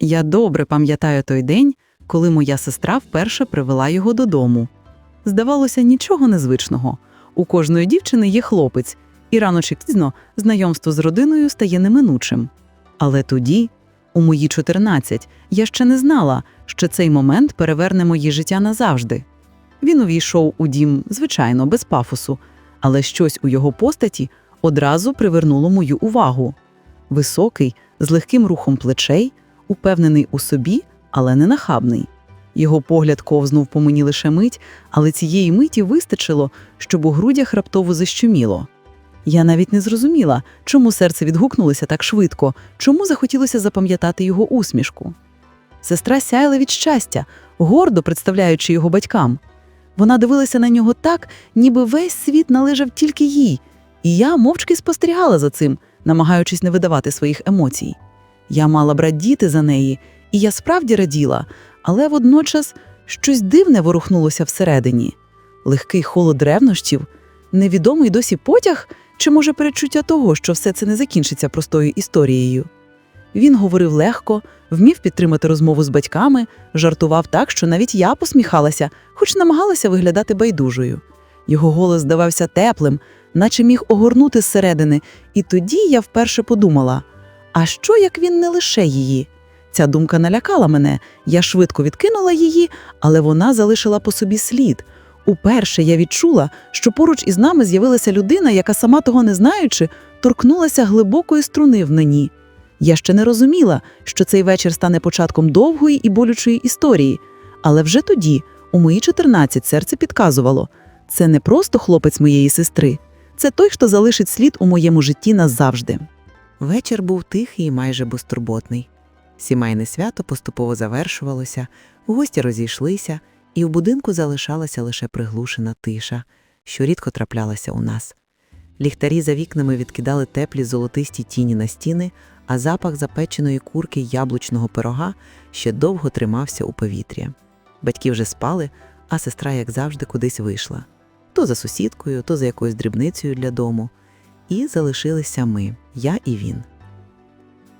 Я добре пам'ятаю той день, коли моя сестра вперше привела його додому. Здавалося, нічого незвичного. У кожної дівчини є хлопець, і рано чи пізно знайомство з родиною стає неминучим. Але тоді, у мої 14, я ще не знала, що цей момент переверне моє життя назавжди. Він увійшов у дім, звичайно, без пафосу, але щось у його постаті одразу привернуло мою увагу. Високий, з легким рухом плечей, упевнений у собі, але не нахабний. Його погляд ковзнув по мені лише мить, але цієї миті вистачило, щоб у грудях раптово защеміло. Я навіть не зрозуміла, чому серце відгукнулося так швидко, чому захотілося запам'ятати його усмішку. Сестра сяяла від щастя, гордо представляючи його батькам. Вона дивилася на нього так, ніби весь світ належав тільки їй, і я мовчки спостерігала за цим, намагаючись не видавати своїх емоцій. Я мала б радіти за неї, і я справді раділа, але водночас щось дивне ворухнулося всередині. Легкий холод ревнощів, невідомий досі потяг, чи може перечуття того, що все це не закінчиться простою історією. Він говорив легко, вмів підтримати розмову з батьками, жартував так, що навіть я посміхалася, хоч намагалася виглядати байдужою. Його голос здавався теплим, наче міг огорнути зсередини, і тоді я вперше подумала: а що як він не лише її? Ця думка налякала мене, я швидко відкинула її, але вона залишила по собі слід. Уперше я відчула, що поруч із нами з'явилася людина, яка, сама того не знаючи, торкнулася глибокої струни в мені. Я ще не розуміла, що цей вечір стане початком довгої і болючої історії, але вже тоді, у мої 14, серце підказувало це не просто хлопець моєї сестри, це той, хто залишить слід у моєму житті назавжди. Вечір був тихий і майже безтурботний. Сімейне свято поступово завершувалося, гості розійшлися, і в будинку залишалася лише приглушена тиша, що рідко траплялася у нас. Ліхтарі за вікнами відкидали теплі золотисті тіні на стіни, а запах запеченої курки яблучного пирога ще довго тримався у повітрі. Батьки вже спали, а сестра, як завжди, кудись вийшла то за сусідкою, то за якоюсь дрібницею для дому. І залишилися ми, я і він.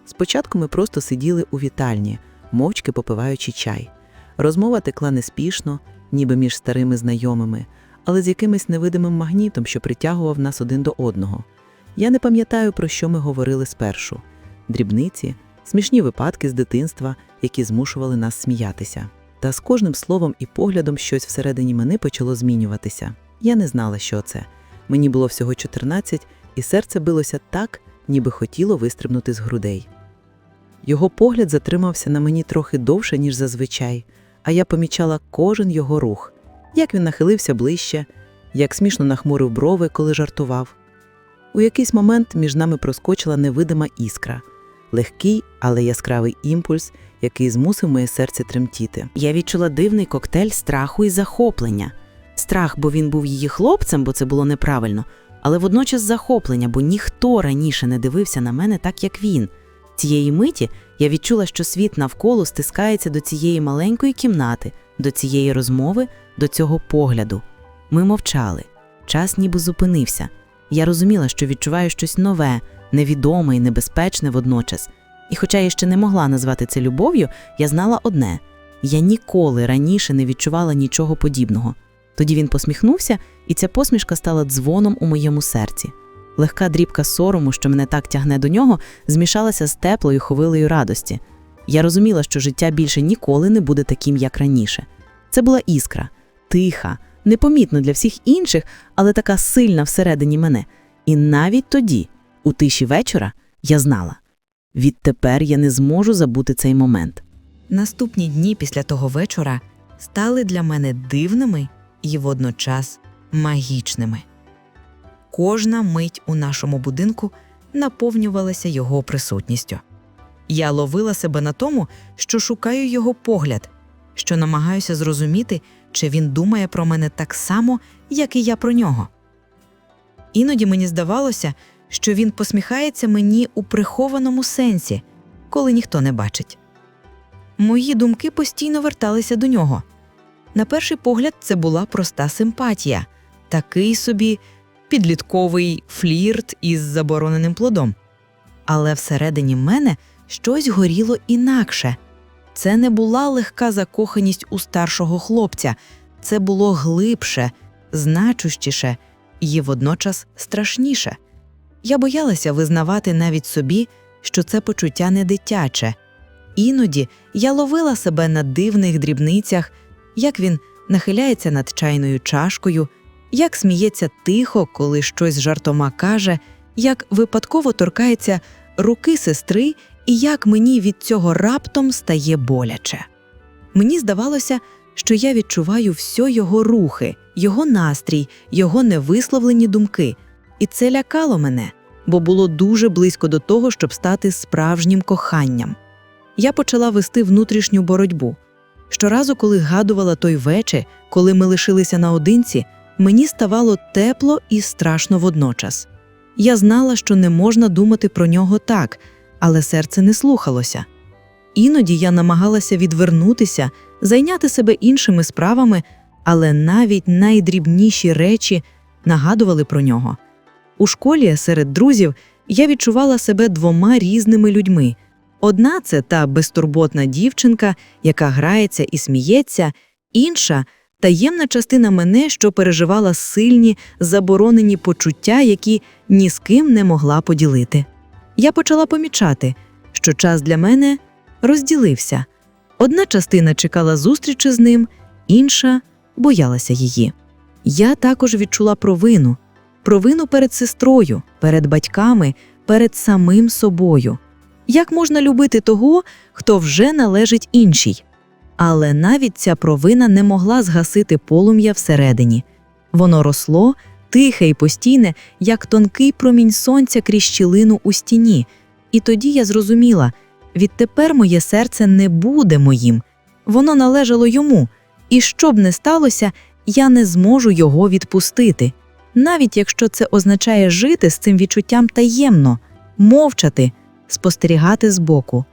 Спочатку ми просто сиділи у вітальні, мовчки попиваючи чай. Розмова текла неспішно, ніби між старими знайомими, але з якимось невидимим магнітом, що притягував нас один до одного. Я не пам'ятаю, про що ми говорили спершу дрібниці, смішні випадки з дитинства, які змушували нас сміятися. Та з кожним словом і поглядом щось всередині мене почало змінюватися. Я не знала, що це. Мені було всього 14, і серце билося так, ніби хотіло вистрибнути з грудей. Його погляд затримався на мені трохи довше, ніж зазвичай, а я помічала кожен його рух, як він нахилився ближче, як смішно нахмурив брови, коли жартував. У якийсь момент між нами проскочила невидима іскра, легкий, але яскравий імпульс, який змусив моє серце тремтіти. Я відчула дивний коктейль страху і захоплення. Страх, бо він був її хлопцем, бо це було неправильно, але водночас захоплення, бо ніхто раніше не дивився на мене так, як він. Цієї миті я відчула, що світ навколо стискається до цієї маленької кімнати, до цієї розмови, до цього погляду. Ми мовчали. Час ніби зупинився. Я розуміла, що відчуваю щось нове, невідоме і небезпечне водночас. І хоча я ще не могла назвати це любов'ю, я знала одне: я ніколи раніше не відчувала нічого подібного. Тоді він посміхнувся, і ця посмішка стала дзвоном у моєму серці. Легка дрібка сорому, що мене так тягне до нього, змішалася з теплою хвилею радості. Я розуміла, що життя більше ніколи не буде таким, як раніше. Це була іскра, тиха, непомітна для всіх інших, але така сильна всередині мене. І навіть тоді, у тиші вечора, я знала відтепер я не зможу забути цей момент. Наступні дні після того вечора стали для мене дивними і водночас магічними. Кожна мить у нашому будинку наповнювалася його присутністю. Я ловила себе на тому, що шукаю його погляд, що намагаюся зрозуміти, чи він думає про мене так само, як і я про нього. Іноді мені здавалося, що він посміхається мені у прихованому сенсі, коли ніхто не бачить. Мої думки постійно верталися до нього. На перший погляд, це була проста симпатія, такий собі підлітковий флірт із забороненим плодом. Але всередині мене щось горіло інакше, Це не була легка закоханість у старшого хлопця, це було глибше, значущіше і водночас страшніше. Я боялася визнавати навіть собі, що це почуття не дитяче. Іноді я ловила себе на дивних дрібницях, як він нахиляється над чайною чашкою, як сміється тихо, коли щось жартома каже, як випадково торкається руки сестри, і як мені від цього раптом стає боляче. Мені здавалося, що я відчуваю всьо його рухи, його настрій, його невисловлені думки, і це лякало мене, бо було дуже близько до того, щоб стати справжнім коханням. Я почала вести внутрішню боротьбу. Щоразу, коли згадувала той вечір, коли ми лишилися наодинці, мені ставало тепло і страшно водночас. Я знала, що не можна думати про нього так, але серце не слухалося. Іноді я намагалася відвернутися, зайняти себе іншими справами, але навіть найдрібніші речі нагадували про нього. У школі серед друзів я відчувала себе двома різними людьми. Одна це та безтурботна дівчинка, яка грається і сміється, інша таємна частина мене, що переживала сильні, заборонені почуття, які ні з ким не могла поділити. Я почала помічати, що час для мене розділився. Одна частина чекала зустрічі з ним, інша боялася її. Я також відчула провину, провину перед сестрою, перед батьками, перед самим собою. Як можна любити того, хто вже належить іншій? Але навіть ця провина не могла згасити полум'я всередині. Воно росло, тихе і постійне, як тонкий промінь сонця крізь щілину у стіні. І тоді я зрозуміла, відтепер моє серце не буде моїм, воно належало йому, і що б не сталося, я не зможу його відпустити. Навіть якщо це означає жити з цим відчуттям таємно, мовчати, спостерігати збоку.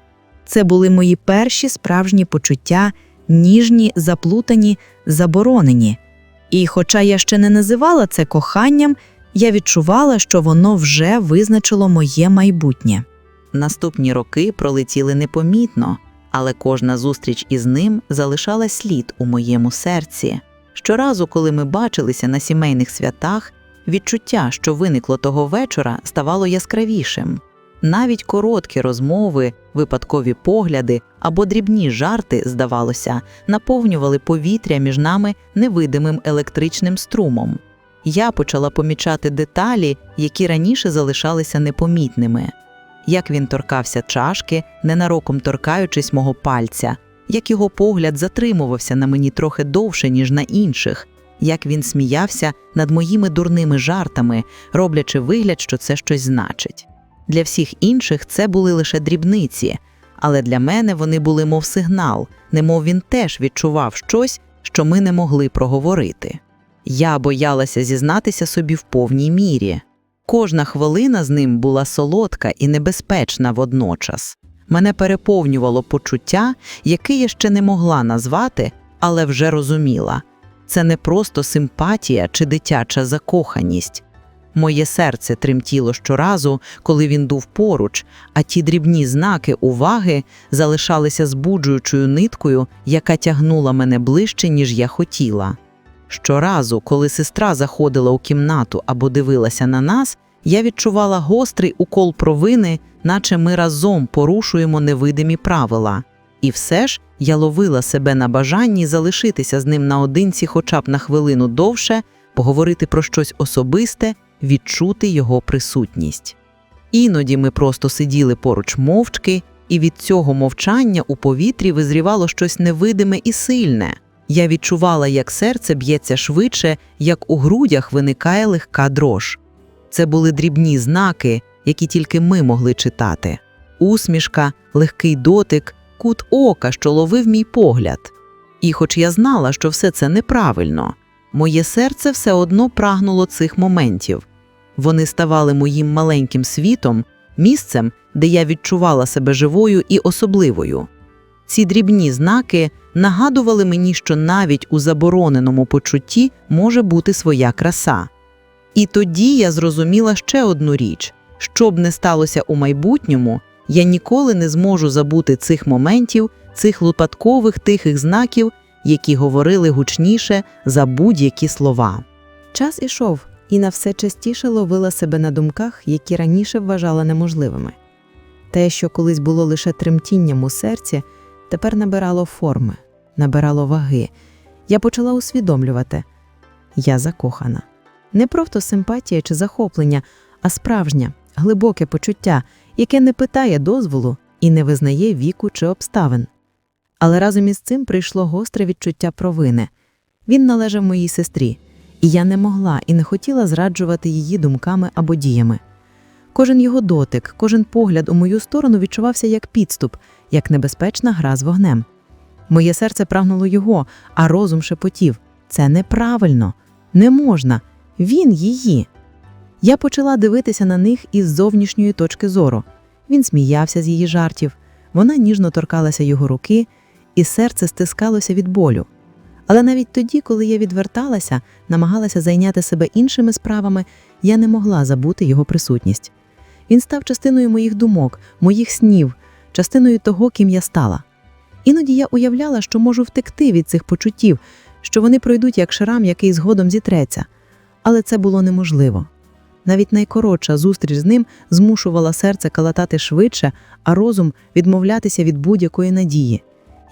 Це були мої перші справжні почуття, ніжні, заплутані, заборонені. І, хоча я ще не називала це коханням, я відчувала, що воно вже визначило моє майбутнє. Наступні роки пролетіли непомітно, але кожна зустріч із ним залишала слід у моєму серці. Щоразу, коли ми бачилися на сімейних святах, відчуття, що виникло того вечора, ставало яскравішим. Навіть короткі розмови, випадкові погляди або дрібні жарти, здавалося, наповнювали повітря між нами невидимим електричним струмом. Я почала помічати деталі, які раніше залишалися непомітними. Як він торкався чашки, ненароком торкаючись мого пальця, як його погляд затримувався на мені трохи довше, ніж на інших, як він сміявся над моїми дурними жартами, роблячи вигляд, що це щось значить. Для всіх інших це були лише дрібниці, але для мене вони були мов сигнал, немов він теж відчував щось, що ми не могли проговорити. Я боялася зізнатися собі в повній мірі. Кожна хвилина з ним була солодка і небезпечна водночас. Мене переповнювало почуття, яке я ще не могла назвати, але вже розуміла. Це не просто симпатія чи дитяча закоханість. Моє серце тремтіло щоразу, коли він був поруч, а ті дрібні знаки уваги залишалися збуджуючою ниткою, яка тягнула мене ближче, ніж я хотіла. Щоразу, коли сестра заходила у кімнату або дивилася на нас, я відчувала гострий укол провини, наче ми разом порушуємо невидимі правила. І все ж я ловила себе на бажанні залишитися з ним наодинці хоча б на хвилину довше, поговорити про щось особисте, відчути його присутність. Іноді ми просто сиділи поруч мовчки, і від цього мовчання у повітрі визрівало щось невидиме і сильне. Я відчувала, як серце б'ється швидше, як у грудях виникає легка дрож. Це були дрібні знаки, які тільки ми могли читати: усмішка, легкий дотик, кут ока, що ловив мій погляд. І, хоч я знала, що все це неправильно, моє серце все одно прагнуло цих моментів. Вони ставали моїм маленьким світом, місцем, де я відчувала себе живою і особливою. Ці дрібні знаки нагадували мені, що навіть у забороненому почутті може бути своя краса. І тоді я зрозуміла ще одну річ: що б не сталося у майбутньому, я ніколи не зможу забути цих моментів, цих випадкових тихих знаків, які говорили гучніше за будь-які слова. Час ішов, і на все частіше ловила себе на думках, які раніше вважала неможливими. Те, що колись було лише тремтінням у серці, тепер набирало форми, набирало ваги. Я почала усвідомлювати я закохана. Не просто симпатія чи захоплення, а справжнє, глибоке почуття, яке не питає дозволу і не визнає віку чи обставин. Але разом із цим прийшло гостре відчуття провини. Він належав моїй сестрі, і я не могла і не хотіла зраджувати її думками або діями. Кожен його дотик, кожен погляд у мою сторону відчувався як підступ, як небезпечна гра з вогнем. Моє серце прагнуло його, а розум шепотів це неправильно, не можна, він її. Я почала дивитися на них із зовнішньої точки зору. Він сміявся з її жартів, вона ніжно торкалася його руки, і серце стискалося від болю. Але навіть тоді, коли я відверталася, намагалася зайняти себе іншими справами, я не могла забути його присутність. Він став частиною моїх думок, моїх снів, частиною того, ким я стала. Іноді я уявляла, що можу втекти від цих почуттів, що вони пройдуть як шрам, який згодом зітреться. Але це було неможливо. Навіть найкоротша зустріч з ним змушувала серце калатати швидше, а розум відмовлятися від будь-якої надії.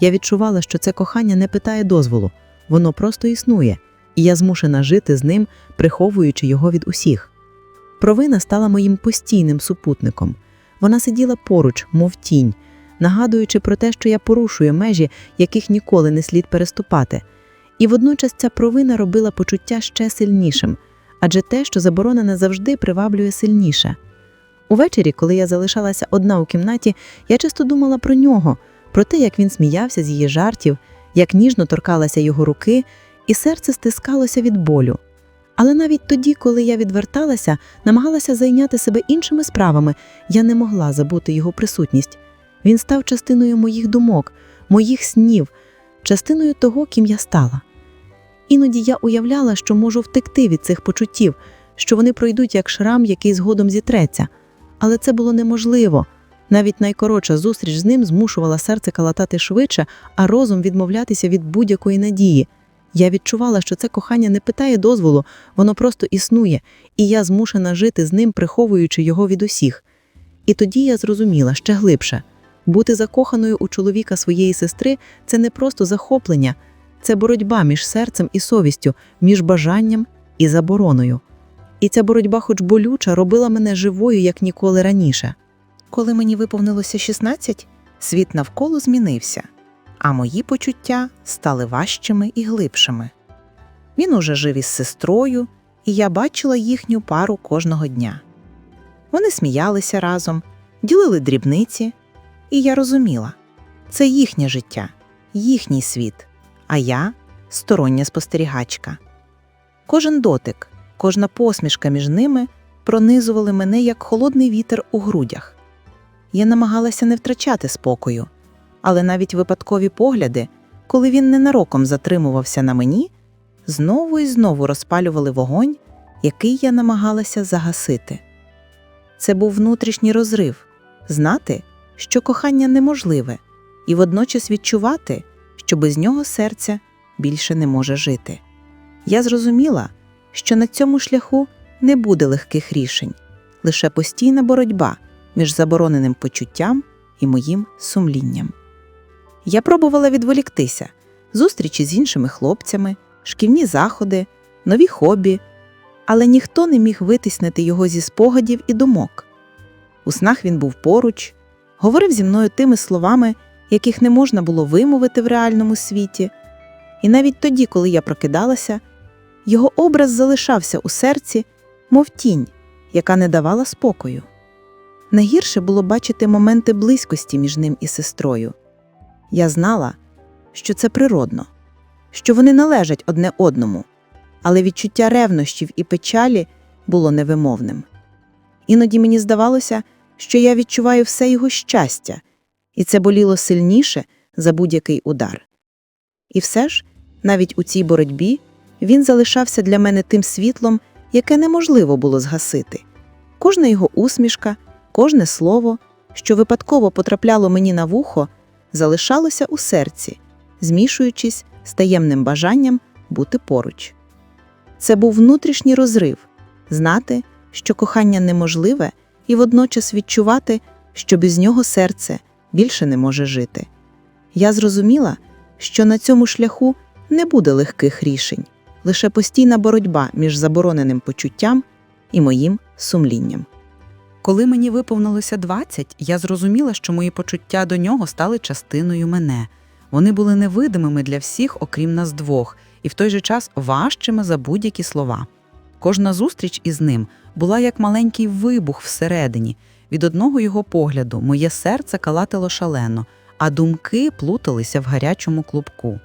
Я відчувала, що це кохання не питає дозволу, воно просто існує, і я змушена жити з ним, приховуючи його від усіх. Провина стала моїм постійним супутником. Вона сиділа поруч, мов тінь, нагадуючи про те, що я порушую межі, яких ніколи не слід переступати. І водночас ця провина робила почуття ще сильнішим, адже те, що заборонене завжди приваблює сильніше. Увечері, коли я залишалася одна у кімнаті, я часто думала про нього, про те, як він сміявся з її жартів, як ніжно торкалася його руки, і серце стискалося від болю. Але навіть тоді, коли я відверталася, намагалася зайняти себе іншими справами, я не могла забути його присутність. Він став частиною моїх думок, моїх снів, частиною того, ким я стала. Іноді я уявляла, що можу втекти від цих почуттів, що вони пройдуть як шрам, який згодом зітреться. Але це було неможливо. Навіть найкоротша зустріч з ним змушувала серце калатати швидше, а розум відмовлятися від будь-якої надії. Я відчувала, що це кохання не питає дозволу, воно просто існує, і я змушена жити з ним, приховуючи його від усіх. І тоді я зрозуміла ще глибше бути закоханою у чоловіка своєї сестри це не просто захоплення, це боротьба між серцем і совістю, між бажанням і забороною. І ця боротьба, хоч болюча, робила мене живою, як ніколи раніше. Коли мені виповнилося 16, світ навколо змінився, а мої почуття стали важчими і глибшими. Він уже жив із сестрою, і я бачила їхню пару кожного дня. Вони сміялися разом, ділили дрібниці, і я розуміла це їхнє життя, їхній світ, а я стороння спостерігачка. Кожен дотик, кожна посмішка між ними пронизували мене як холодний вітер у грудях. Я намагалася не втрачати спокою, але навіть випадкові погляди, коли він ненароком затримувався на мені, знову і знову розпалювали вогонь, який я намагалася загасити. Це був внутрішній розрив знати, що кохання неможливе, і водночас відчувати, що без нього серця більше не може жити. Я зрозуміла, що на цьому шляху не буде легких рішень, лише постійна боротьба між забороненим почуттям і моїм сумлінням. Я пробувала відволіктися, зустрічі з іншими хлопцями, шкільні заходи, нові хобі, але ніхто не міг витиснити його зі спогадів і думок. У снах він був поруч, говорив зі мною тими словами, яких не можна було вимовити в реальному світі. І навіть тоді, коли я прокидалася, його образ залишався у серці, мов тінь, яка не давала спокою. Найгірше було бачити моменти близькості між ним і сестрою. Я знала, що це природно, що вони належать одне одному, але відчуття ревнощів і печалі було невимовним. Іноді мені здавалося, що я відчуваю все його щастя, і це боліло сильніше за будь-який удар. І все ж, навіть у цій боротьбі, він залишався для мене тим світлом, яке неможливо було згасити. Кожна його усмішка, кожне слово, що випадково потрапляло мені на вухо, залишалося у серці, змішуючись з таємним бажанням бути поруч. Це був внутрішній розрив знати, що кохання неможливе, і водночас відчувати, що без нього серце більше не може жити. Я зрозуміла, що на цьому шляху не буде легких рішень, лише постійна боротьба між забороненим почуттям і моїм сумлінням. Коли мені виповнилося 20, я зрозуміла, що мої почуття до нього стали частиною мене. Вони були невидимими для всіх, окрім нас двох, і в той же час важчими за будь-які слова. Кожна зустріч із ним була як маленький вибух всередині. Від одного його погляду моє серце калатило шалено, а думки плуталися в гарячому клубку.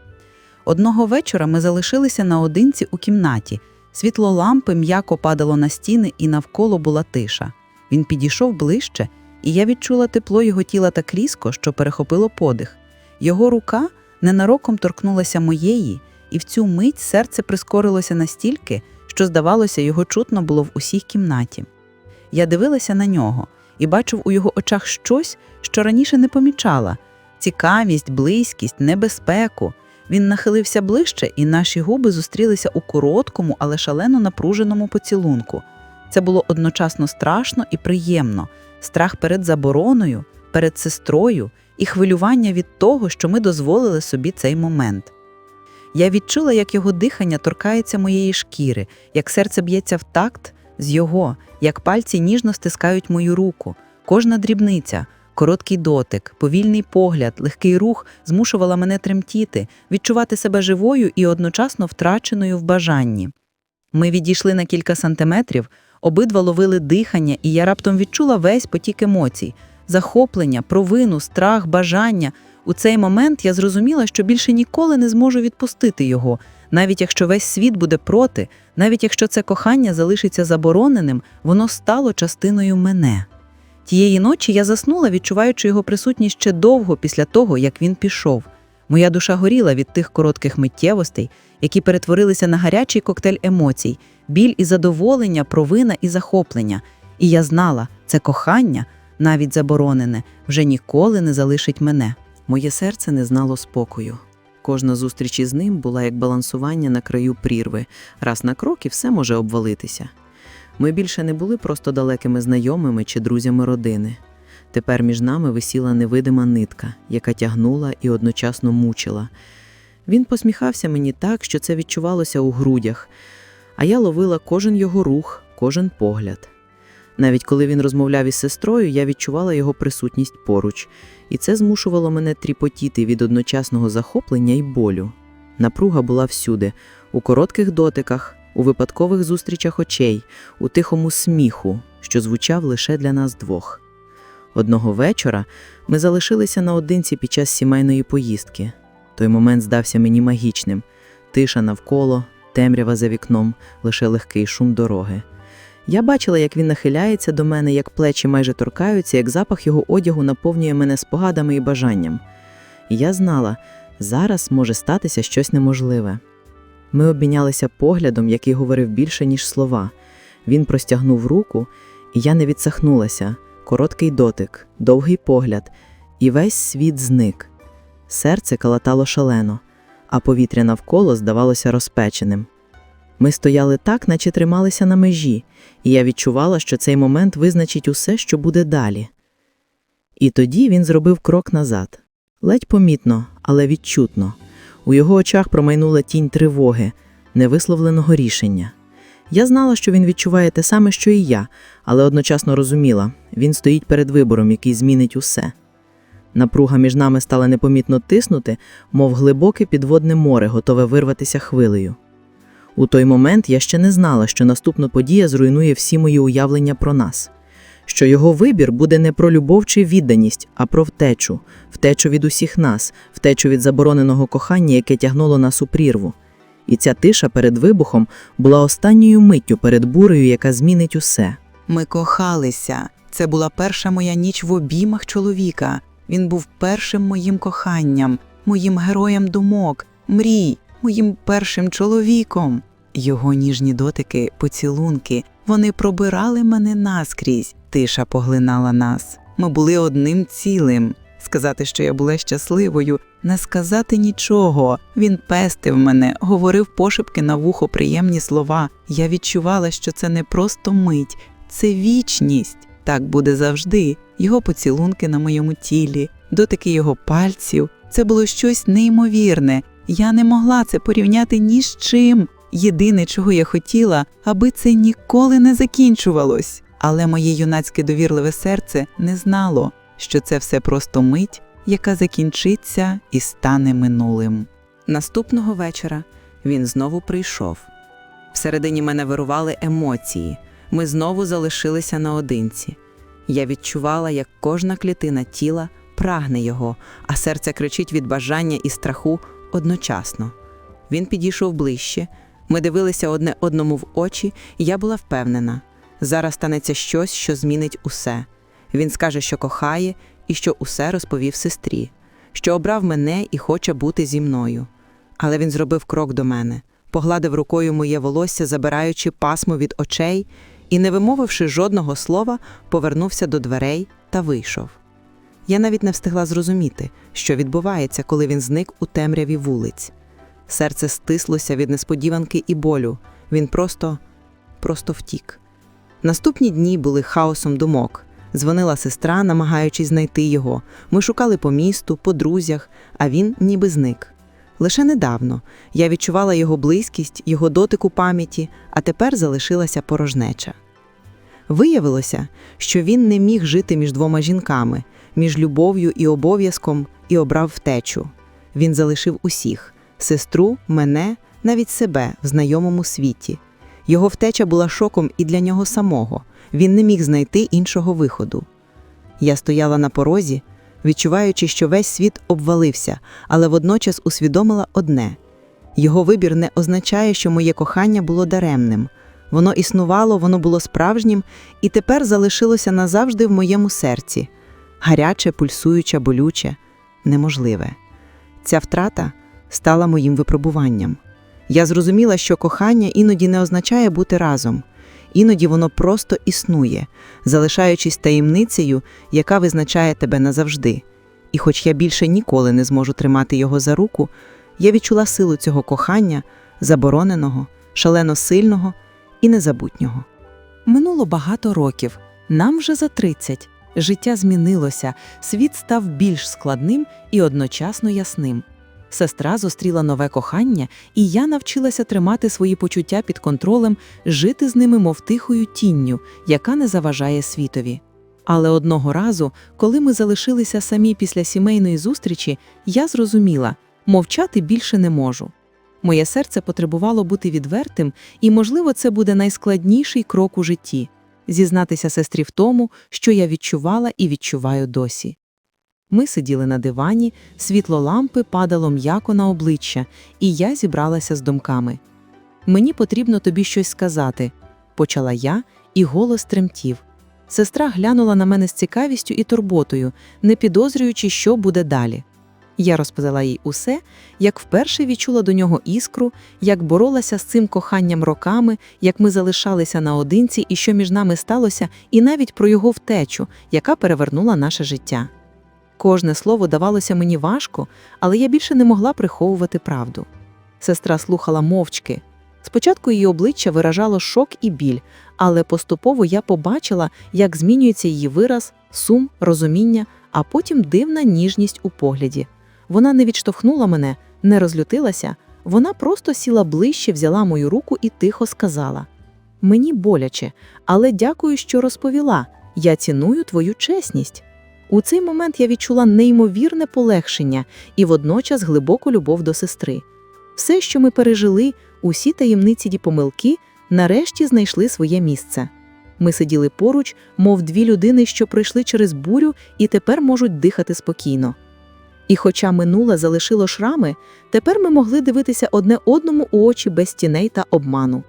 Одного вечора ми залишилися наодинці у кімнаті. Світло лампи м'яко падало на стіни, і навколо була тиша. Він підійшов ближче, і я відчула тепло його тіла так різко, що перехопило подих. Його рука ненароком торкнулася моєї, і в цю мить серце прискорилося настільки, що, здавалося, його чутно було в усій кімнаті. Я дивилася на нього і бачив у його очах щось, що раніше не помічала цікавість, близькість, небезпеку. Він нахилився ближче, і наші губи зустрілися у короткому, але шалено напруженому поцілунку. Це було одночасно страшно і приємно страх перед забороною, перед сестрою і хвилювання від того, що ми дозволили собі цей момент. Я відчула, як його дихання торкається моєї шкіри, як серце б'ється в такт з його, як пальці ніжно стискають мою руку. Кожна дрібниця, короткий дотик, повільний погляд, легкий рух змушувала мене тремтіти, відчувати себе живою і одночасно втраченою в бажанні. Ми відійшли на кілька сантиметрів, обидва ловили дихання, і я раптом відчула весь потік емоцій захоплення, провину, страх, бажання. У цей момент я зрозуміла, що більше ніколи не зможу відпустити його, навіть якщо весь світ буде проти, навіть якщо це кохання залишиться забороненим, воно стало частиною мене. Тієї ночі я заснула, відчуваючи його присутність ще довго після того, як він пішов. Моя душа горіла від тих коротких миттєвостей, які перетворилися на гарячий коктейль емоцій, біль і задоволення, провина і захоплення. І я знала, це кохання, навіть заборонене, вже ніколи не залишить мене. Моє серце не знало спокою. Кожна зустріч із ним була як балансування на краю прірви. Раз на крок і все може обвалитися. Ми більше не були просто далекими знайомими чи друзями родини. Тепер між нами висіла невидима нитка, яка тягнула і одночасно мучила. Він посміхався мені так, що це відчувалося у грудях, а я ловила кожен його рух, кожен погляд. Навіть коли він розмовляв із сестрою, я відчувала його присутність поруч, і це змушувало мене тріпотіти від одночасного захоплення і болю. Напруга була всюди, у коротких дотиках, у випадкових зустрічах очей, у тихому сміху, що звучав лише для нас двох. Одного вечора ми залишилися наодинці під час сімейної поїздки. Той момент здався мені магічним: тиша навколо, темрява за вікном, лише легкий шум дороги. Я бачила, як він нахиляється до мене, як плечі майже торкаються, як запах його одягу наповнює мене спогадами і бажанням. І я знала, зараз може статися щось неможливе. Ми обмінялися поглядом, який говорив більше, ніж слова. Він простягнув руку, і я не відсахнулася. Короткий дотик, довгий погляд, і весь світ зник. Серце калатало шалено, а повітря навколо здавалося розпеченим. Ми стояли так, наче трималися на межі, і я відчувала, що цей момент визначить усе, що буде далі. І тоді він зробив крок назад. Ледь помітно, але відчутно. У його очах промайнула тінь тривоги, невисловленого рішення. Я знала, що він відчуває те саме, що і я, але одночасно розуміла, він стоїть перед вибором, який змінить усе. Напруга між нами стала непомітно тиснути, мов глибоке підводне море, готове вирватися хвилею. У той момент я ще не знала, що наступна подія зруйнує всі мої уявлення про нас, що його вибір буде не про любов чи відданість, а про втечу, втечу від усіх нас, втечу від забороненого кохання, яке тягнуло нас у прірву. І ця тиша перед вибухом була останньою миттю перед бурею, яка змінить усе. Ми кохалися. Це була перша моя ніч в обіймах чоловіка. Він був першим моїм коханням, моїм героєм думок, мрій, моїм першим чоловіком. Його ніжні дотики, поцілунки, вони пробирали мене наскрізь. Тиша поглинала нас. Ми були одним цілим. сказати, що я була щасливою, не сказати нічого. Він пестив мене, говорив пошепки на вухо приємні слова. Я відчувала, що це не просто мить, це вічність. Так буде завжди. Його поцілунки на моєму тілі, дотики його пальців. Це було щось неймовірне. Я не могла це порівняти ні з чим. Єдине, чого я хотіла, аби це ніколи не закінчувалось. Але моє юнацьке довірливе серце не знало, що це все просто мить, яка закінчиться і стане минулим. Наступного вечора він знову прийшов. Всередині мене вирували емоції. Ми знову залишилися наодинці. Я відчувала, як кожна клітина тіла прагне його, а серце кричить від бажання і страху одночасно. Він підійшов ближче, ми дивилися одне одному в очі, і я була впевнена. Зараз станеться щось, що змінить усе. Він скаже, що кохає, і що усе розповів сестрі, що обрав мене і хоче бути зі мною. Але він зробив крок до мене, погладив рукою моє волосся, забираючи пасмо від очей, і, не вимовивши жодного слова, повернувся до дверей та вийшов. Я навіть не встигла зрозуміти, що відбувається, коли він зник у темряві вулиць. Серце стислося від несподіванки і болю. Він просто, просто втік. Наступні дні були хаосом думок. Дзвонила сестра, намагаючись знайти його. Ми шукали по місту, по друзях, а він ніби зник. Лише недавно я відчувала його близькість, його дотик у пам'яті, а тепер залишилася порожнеча. Виявилося, що він не міг жити між двома жінками, між любов'ю і обов'язком, і обрав втечу. Він залишив усіх сестру, мене, навіть себе в знайомому світі. Його втеча була шоком і для нього самого. Він не міг знайти іншого виходу. Я стояла на порозі, відчуваючи, що весь світ обвалився, але водночас усвідомила одне: його вибір не означає, що моє кохання було даремним. Воно існувало, воно було справжнім і тепер залишилося назавжди в моєму серці гаряче, пульсуюче, болюче, неможливе. Ця втрата стала моїм випробуванням. Я зрозуміла, що кохання іноді не означає бути разом, іноді воно просто існує, залишаючись таємницею, яка визначає тебе назавжди. І хоч я більше ніколи не зможу тримати його за руку, я відчула силу цього кохання, забороненого, шалено сильного і незабутнього. Минуло багато років, нам вже за 30. Життя змінилося, світ став більш складним і одночасно ясним. Сестра зустріла нове кохання, і я навчилася тримати свої почуття під контролем, жити з ними, мов тихою тінню, яка не заважає світові. Але одного разу, коли ми залишилися самі після сімейної зустрічі, я зрозуміла, мовчати більше не можу. Моє серце потребувало бути відвертим, і, можливо, це буде найскладніший крок у житті зізнатися сестрі в тому, що я відчувала і відчуваю досі. Ми сиділи на дивані, світло лампи падало м'яко на обличчя, і я зібралася з думками. Мені потрібно тобі щось сказати, почала я, і голос тремтів. Сестра глянула на мене з цікавістю і турботою, не підозрюючи, що буде далі. Я розповіла їй усе, як вперше відчула до нього іскру, як боролася з цим коханням роками, як ми залишалися наодинці і що між нами сталося, і навіть про його втечу, яка перевернула наше життя. Кожне слово давалося мені важко, але я більше не могла приховувати правду. Сестра слухала мовчки. Спочатку її обличчя виражало шок і біль, але поступово я побачила, як змінюється її вираз, сум, розуміння, а потім дивна ніжність у погляді. Вона не відштовхнула мене, не розлютилася, вона просто сіла ближче, взяла мою руку і тихо сказала: Мені боляче, але дякую, що розповіла. Я ціную твою чесність. У цей момент я відчула неймовірне полегшення і водночас глибоку любов до сестри. Все, що ми пережили, усі таємниці ді помилки, нарешті знайшли своє місце. Ми сиділи поруч, мов дві людини, що пройшли через бурю і тепер можуть дихати спокійно. І хоча минуле залишило шрами, тепер ми могли дивитися одне одному у очі без тіней та обману.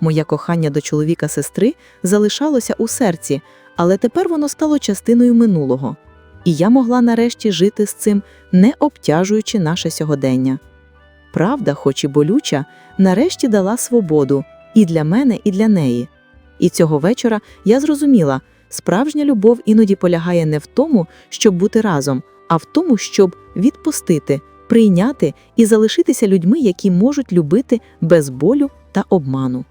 Моє кохання до чоловіка сестри залишалося у серці, але тепер воно стало частиною минулого, і я могла нарешті жити з цим, не обтяжуючи наше сьогодення. Правда, хоч і болюча, нарешті дала свободу і для мене, і для неї. І цього вечора я зрозуміла, справжня любов іноді полягає не в тому, щоб бути разом, а в тому, щоб відпустити, прийняти і залишитися людьми, які можуть любити без болю та обману.